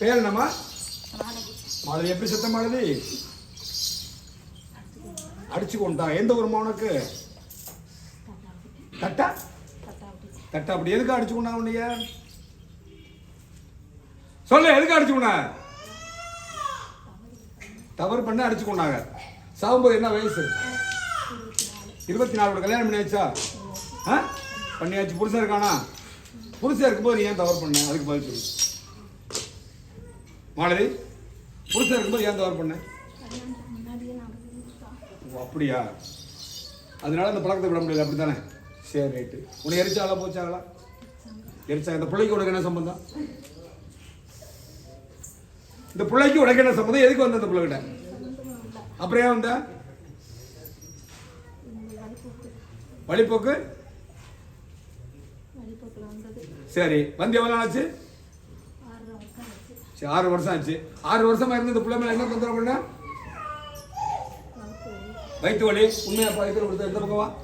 பேர் என்னம்மா? நாளைக்கு எப்படி சத்தம் மாலதி? அடிச்சு எந்த ஊருமா உனக்கு? தட்டா? தட்டா அப்படி. எதுக்கு அடிச்சு கொண்டா உன்னைய? சொல்லு எதுக்கு அடிச்சு கொண்டா? தவறு பண்ண அடிச்சு கொண்டாங்க. சாகும்போது என்ன வயசு? இருபத்தி நாலு கல்யாணம் பண்ணியாச்சா? ஆ? பண்ணியாச்சு. புருஷன் இருக்கானா? புருஷன் இருக்கும்போது நீ ஏன் தவறு பண்ண? அதுக்கு பதில் சொல்லு. மாலதி புருஷன் இருக்கும்போது ஏன் தவறு பண்ண? ஓ அப்படியா? அதனால அந்த பழக்கத்தை விட முடியல அப்படித்தானே? சரி ரைட்டு. உன்னை எரிச்சாங்களா போச்சாங்களா எரிச்சாங்க இந்த பிள்ளைக்கு உனக்கு என்ன சம்பந்தம்? இந்த பிள்ளைக்கு உனக்கு என்ன சம்பந்தம்? எதுக்கு வந்த இந்த பிள்ளைகிட்ட? அப்புறம் ஏன் வந்த? வழிபோக்கு? சரி வந்து எவ்வளோ நாள் ஆச்சு? சரி ஆறு வருஷம் ஆச்சு. ஆறு வருஷமா இருந்து இந்த பிள்ளை மேல என்ன தொந்தரவு பண்ண? வயிற்று வலி. உண்மையா பழக்கிற கொடுத்த எந்த பக்கம்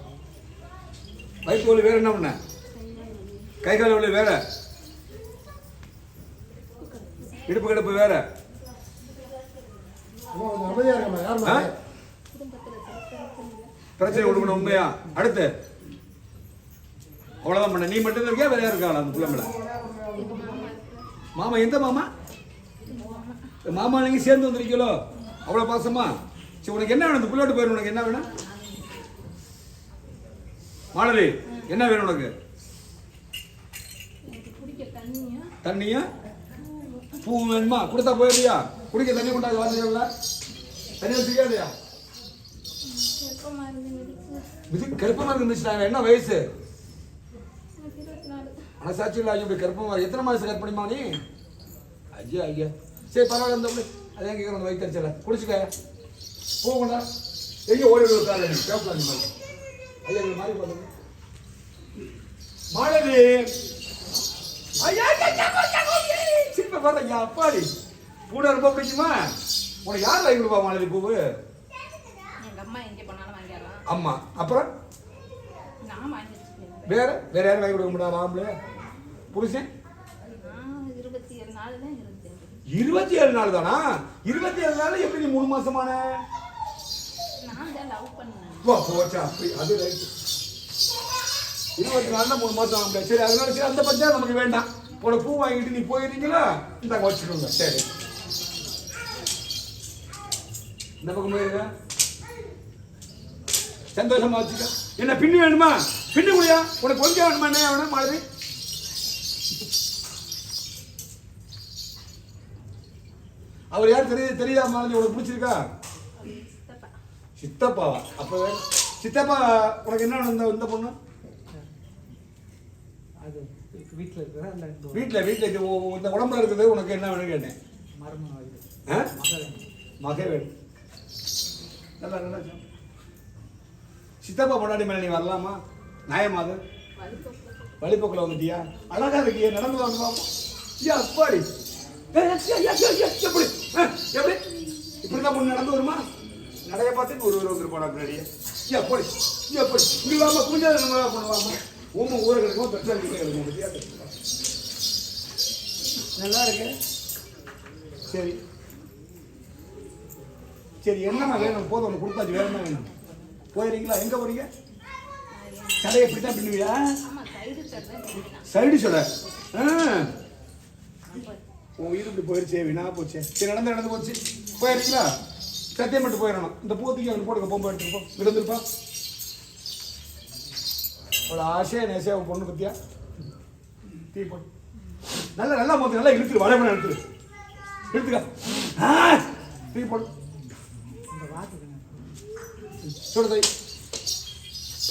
வயிற்று வலி வேற என்ன பண்ண? கை கால் வலி வேற. இடுப்பு கிடப்பு வேற. பிரச்சனை கொடுக்கணும் உண்மையா? அடுத்து. அவ்வளவுதான் பண்ண. நீ மட்டும் இருக்கியா? வேற யாரும் இருக்காளா அந்த பிள்ளை மேல? மாமா எந்த மாமா? மாமா இந்த மாமா நீங்க சேர்ந்து வந்திருக்கீங்களோ? அவ்வளவு பாசமா? சரி உனக்கு என்ன வேணும்? இந்த பிள்ளையோட போயிடும் உனக்கு என்ன வேணும்? மாலதி என்ன வேணும் உனக்கு? தண்ணியா? பூ வேணுமா? கொடுத்தா போயிருவியா குடிக்க தண்ணி கொண்டாது வாங்க தண்ணி இருக்கு இது கருப்பமா இருந்துச்சுட்டாங்க என்ன வயசு? மனசாட்சி இல்லை ஐயோ இப்படி கருப்பமா எத்தனை மாதம் கற்பணிமா நீ? ஐயா ஐயா. சரி பரவாயில்ல இந்த அதே கேட்குறோம் அந்த வயிற்றுச்சல குடிச்சுக்க போகண்டா எங்கே ஓடி நீ மாதிரி. ஐயா இந்த மாதிரி பண்ணுங்க மாலதி ஐயா. சிரிப்பை பாரு ஐயா அப்பாடி. பூனை ரொம்ப பிடிக்குமா? உனக்கு யார் வாங்கி கொடுப்பா மாலதி பூவு? எங்கள் அம்மா அப்புறம்? வேற? வேற யாரும் வாங்கி கொடுக்க முடியாது ஆம்பளை புருஷன் நான் இருபத்தி ஏழு நாள் தான் இருந்தேன் இருபத்தி ஏழு நாள் தானா? இருபத்தி ஏழு நாள் எப்படி நீ மூணு மாசமான? போச்சா அப்படி அது ரைட் இருபத்தி நாலுல மூணு மாசம் ஆகல சரி அதனால சரி அந்த பட்சம் நமக்கு வேண்டாம். உனக்கு பூ வாங்கிட்டு நீ போயிருந்தீங்களா இந்த வச்சுக்கோங்க. சரி. இந்த பக்கம் போயிருங்க சந்தோஷமா வச்சுக்க. என்ன பின்னு வேணுமா? பின்னு முடியா உனக்கு கொஞ்சம் வேணுமா? என்ன வேணும்? மாதிரி அவர் யார் தெரியுதா மாதிரி உனக்கு பிடிச்சிருக்கா? சித்தப்பா. சித்தப்பாவா அப்ப சித்தப்பா உனக்கு என்ன இந்த இந்த பொண்ணு? அது வீட்டில் இருக்கிற வீட்டுல வீட்டுல இந்த உடம்புல இருக்குது. உனக்கு என்ன வேணும் கேட்டேன்? மக வேணும். நல்லா நல்லா. சித்தப்பா பொண்டாடி மேல நீ வரலாமா? நியாயமா அது? வழிபோக்கு வழிபோக்கில் வந்துட்டியா? அழகா இருக்கியே. நடந்து வாங்க பாப்போம். ஐயா அப்பாடி. எப்படி? ஆ, எப்படி? இப்படி தான் பொண்ணு நடந்து வருமா? நடைய பார்த்து ஒரு ஒரு வந்துரு போனா பின்னாடியே. ஐயா போடி ஐயா போடி. இங்க வாமா குஞ்சா நம்ம பண்ணுவாமா ஊம ஊரை கிடக்கும் பெட்ரோல் கிடக்கும்? நல்லா இருக்கு. சரி. சரி என்னம்மா வேணும்? போதும் ஒன்று கொடுத்தாச்சு. வேற என்ன வேணும்? போயிருங்களா எங்க போறீங்க? கடையை இப்படி தான் பின்னுவியா சைடு சொல்ல உன் உயிர் இப்படி போயிடுச்சே வீணா போச்சே. சரி நடந்து நடந்து போச்சு. போயிருச்சுங்களா சத்தியம் மட்டும் போயிடணும். இந்த பூத்திக்கு அவன் போடுங்க போக எடுத்துருப்போம் விழுந்துருப்பா அவ்வளோ ஆசையா நேசையா உன் பொண்ணு பத்தியா? தீ போட்டு நல்லா நல்லா மொத்தம் நல்லா இழுத்துரு வளைமனை எடுத்துரு இழுத்துக்கா. தீ போடு. அந்த சொல்லு தை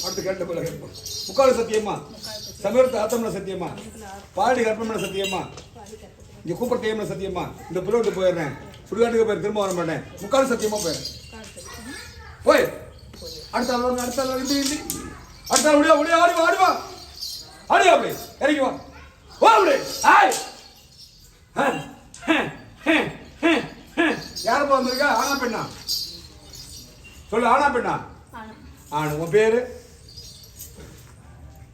அடுத்து கேட்ட போல கேட்போம். முக்கால் சத்தியமா? சமீரத்து ஆத்தம்ல சத்தியமா? பாடி கற்பமன சத்தியமா? இங்க கூப்பிட தேயம்ல சத்தியமா இந்த புரோட்டு போயிடுறேன். சுடுகாட்டுக்கு போய் திரும்ப வர மாட்டேன். முக்கால் சத்தியமா போயிடுறேன் போய். அடுத்த ஆள் வாங்க அடுத்த ஆள் இந்தி இந்தி. அடுத்த ஆள் முடியா முடியா ஆடி வா ஆடி வா ஆடி வா. அப்படி. இறங்கி வா வா அப்படி ஆய் யாரப்பா வந்திருக்கா? ஆனா பெண்ணா? சொல்லு ஆனா பெண்ணா? ஆனா. ஆணு உன் பேரு?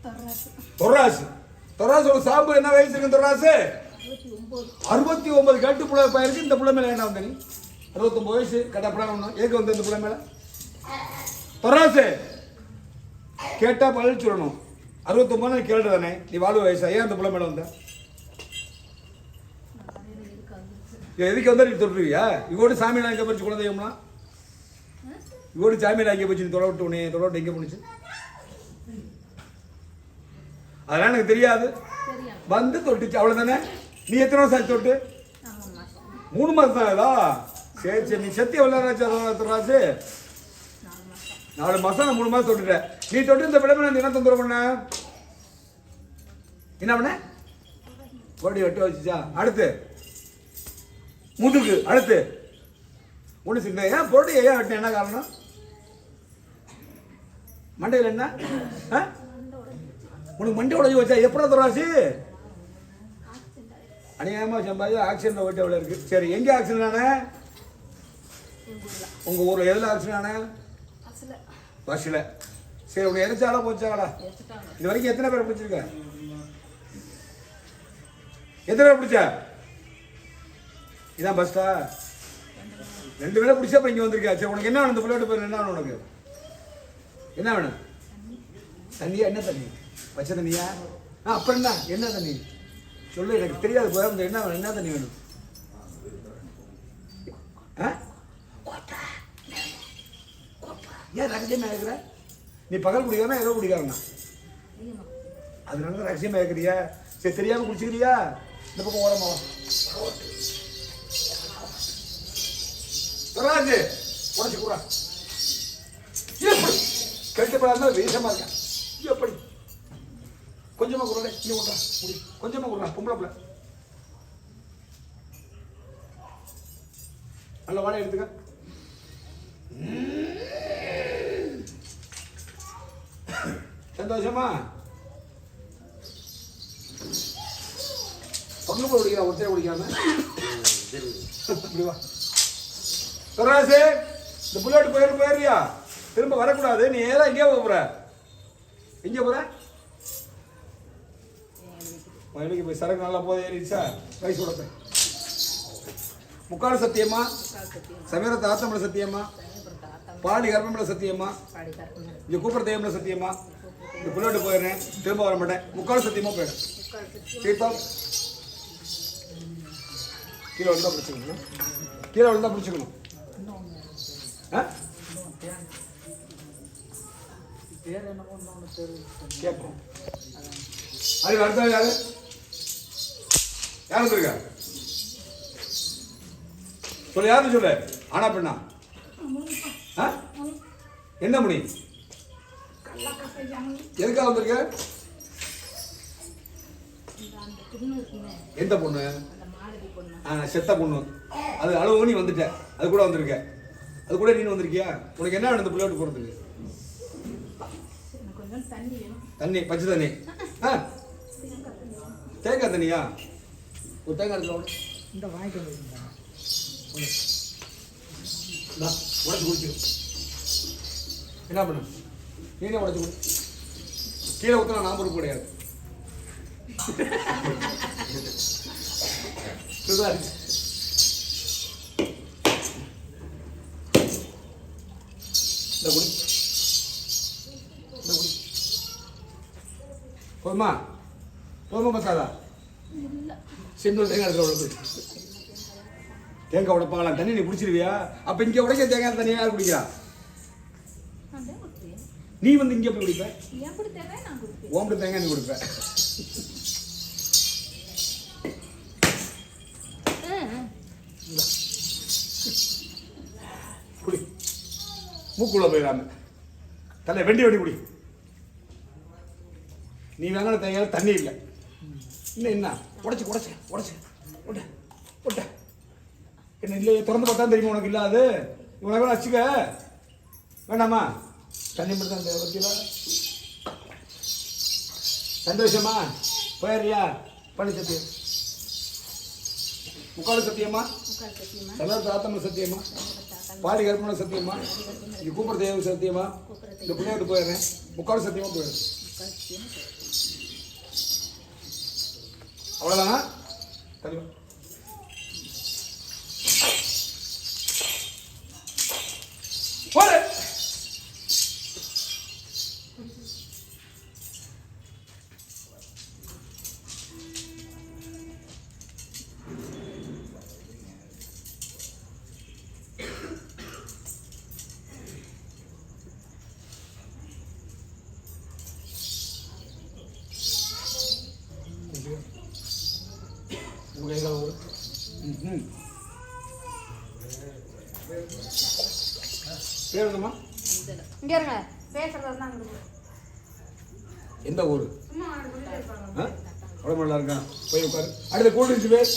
தொடராசு தொர்ராசு. தொராசோட சாம்பு என்ன வயசு இருக்கு தொராசு அறுபத்தி ஒன்பது கட்டு புள்ள பயிருக்கு இந்த புள்ள மேல என்ன வந்த நீ? அறுபத்தொன்பது வயசு கட்டப்படம் ஒன்று ஏக்கு வந்து இந்த புள்ள மேல? தொராசு! கேட்டா பதில் சொல்லணும். அறுபத்தொன்பது கேள்வி தானே? நீ வாழ்வு வயசா? ஏன் அந்த புள்ள மேல வந்த? எதுக்கு வந்தா நீ தொட்டுருவியா? இவோடு சாமி நாய்க்க பறிச்சு குழந்தையம்னா இவோடு சாமி நாய்க்க பறிச்சு? நீ தொலை விட்டு உடனே தொலை விட்டு எங்கே போணுச்சு? அதெல்லாம் எனக்கு தெரியாது. வந்து தொட்டுச்சு. அவ்வளவுதானே? நீ எத்தனை வருஷம் ஆச்சு தொட்டு? மூணு மாதம் தான் ஆகுதா? சரி சரி. நீ சத்திய வல்லராஜ் ராஜு? நாலு மாதம் நான் மூணு மாதம் தொட்டுட்டேன் நீ தொட்டு இந்த விடமே நான் என்ன தொந்தரவு பண்ண? என்ன பண்ண? கோடி வெட்டி வச்சுச்சா அடுத்து. முதுகு அடுத்து. ஒன்று சின்ன ஏன் பொருட்டு ஏன் வெட்டின? என்ன காரணம்? மண்டையில் என்ன? ஆ? உனக்கு மண்டை உடஞ்சி வச்சா எப்படா துராசி அநியாயமா சம்பாதி ஆக்சிடென்ட் ஓட்ட எவ்வளோ இருக்கு. சரி எங்க ஆக்சிடென்ட் ஆன? எங்கள் ஊரில் உங்க எதுல ஆக்சிடென்ட் ஆன? பஸ்ஸில் சரி உனக்கு எரிச்சாலா போச்சாங்களா இது வரைக்கும் எத்தனை பேர் பிடிச்சிருக்க? எத்தனை பேர் பிடிச்ச? இதான் பஸ்டா ரெண்டு பேரும் பிடிச்சா அப்புறம் இங்கே வந்திருக்கா சரி உனக்கு என்ன வேணும்? இந்த பிள்ளையோட பேர் என்ன வேணும் உனக்கு? என்ன வேணும்? தண்ணியா? என்ன தண்ணி? பச்சை தண்ணியா? ஆ அப்புறம் என்ன? என்ன தண்ணி? சொல்லு எனக்கு தெரியாது கோயம்புத்தூர் என்ன வேணும்? என்ன தண்ணி வேணும்? ஆ? ஏன் ரகசியமா இருக்கிற நீ பகல் குடிக்காரனா ஏதோ குடிக்காரனா அதனால தான் ரகசியமா இருக்கிறியா சரி தெரியாம குடிச்சுக்கிறியா? இந்த பக்கம் ஓரமா வா. உடச்சு கூட எப்படி? கட்டுப்படாம வீசமா இருக்கேன். எப்படி? கொஞ்சமாக குடுறே இங்க விட்றா முடி. கொஞ்சமாக குடுறா பொம்பளை பிள்ளை. நல்ல வாழை எடுத்துக்க. சந்தோஷமா? பங்கு போய் குடிக்கிறா ஒருத்தரை குடிக்காம இப்படி வா. இந்த புல்லட் போயிரு போயிருக்கியா திரும்ப வரக்கூடாது. நீ ஏதா இங்கே போக போற. எங்க போகிற வயலுக்கு போய் சரக்கு நல்லா போதை ஏறிச்சா வயசு கொடுத்த முக்கால் சத்தியமா சமீரத்தை ஆத்தமல சத்தியமா பாடி கர்ப்பமல சத்தியமா பாடி இங்க கூப்பிட தெய்வம்ல சத்தியமா இந்த புள்ளோட்டு போயிடுறேன். திரும்ப வர மாட்டேன். முக்கால் சத்தியமா போயிடுறேன் முக்கால் தீர்த்தம். கீழே விழுந்தா பிடிச்சிக்கணும். கீழே விழுந்தா பிடிச்சிக்கணும். ஆ? கேட்போம். அதுக்கு அடுத்தது யாரு? யார் வந்திருக்கா சொல்லு யாருன்னு சொல்லு? ஆனா பெண்ணா? ஆ? என்ன மணி எதுக்காக வந்திருக்க? எந்த பொண்ணு? ஆ, செத்த பொண்ணு. அது அளவு நீ வந்துட்ட. அது கூட வந்திருக்க. அது கூட நீ வந்திருக்கியா? உனக்கு என்ன வேணும் இந்த பிள்ளையோட போகிறதுக்கு தண்ணி பச்சை தண்ணி. ஆ. தேங்காய் தண்ணியா? ஒரு தேங்காய் ஒன்று இந்த வாங்கிட்டு வந்துருந்தாங்க உடச்சு குடிச்சிடும் என்ன பண்ணு? நீனே உடச்சு குடி. கீழே ஊற்றினா நான் பொறுப்பு கிடையாது. இருக்கு. இந்த குடி. இந்த குடி. போதுமா? போதுமா மசாலா சின்ன தேங்காய் எடுத்து உடம்பு தேங்காய் உடைப்பாங்களாம். தண்ணி நீ குடிச்சிருவியா? அப்ப இங்க உடைக்க தேங்காய் தண்ணி யார் குடிக்கிறா? நீ வந்து இங்க போய் குடிப்ப. ஓம்பு தேங்காய் நீ குடிப்ப. குடி. மூக்குள்ள போயிடாம தலை வெண்டி வெண்டி குடி. நீ வாங்கின தேங்காய் தண்ணி இல்லை. இன்னும் என்ன? உடச்சு உடச்சு உடச்சு. உட உட என்ன இல்லையே திறந்து பார்த்தா தெரியுமா உனக்கு இல்லாது? இவனை வேணா வச்சுக்க. வேணாமா தண்ணி மட்டும் தேவை பத்தியா சந்தோஷமா? போயிடுறியா? பண்ணி சத்தியம். முக்காடு சத்தியமா? முக்கால் சத்தியமா. சலர் தாத்தம்ம சத்தியமா? பாடி கற்பனை சத்தியமா? இது கூப்பிட தேவ சத்தியமா? இந்த பிள்ளையோட்டு போயிடுறேன். முக்காடு சத்தியமா போயிடுறேன் அவ்வளோதானா தெளிவா ம்ஹும். பேர் என்னம்மா இங்க இருங்க. பேசுறது எந்த ஊர்? உடம்பு நல்லா இருக்கா? போய் உட்காரு. அடுத்த ட்ரிங்க்ஸ் பேர்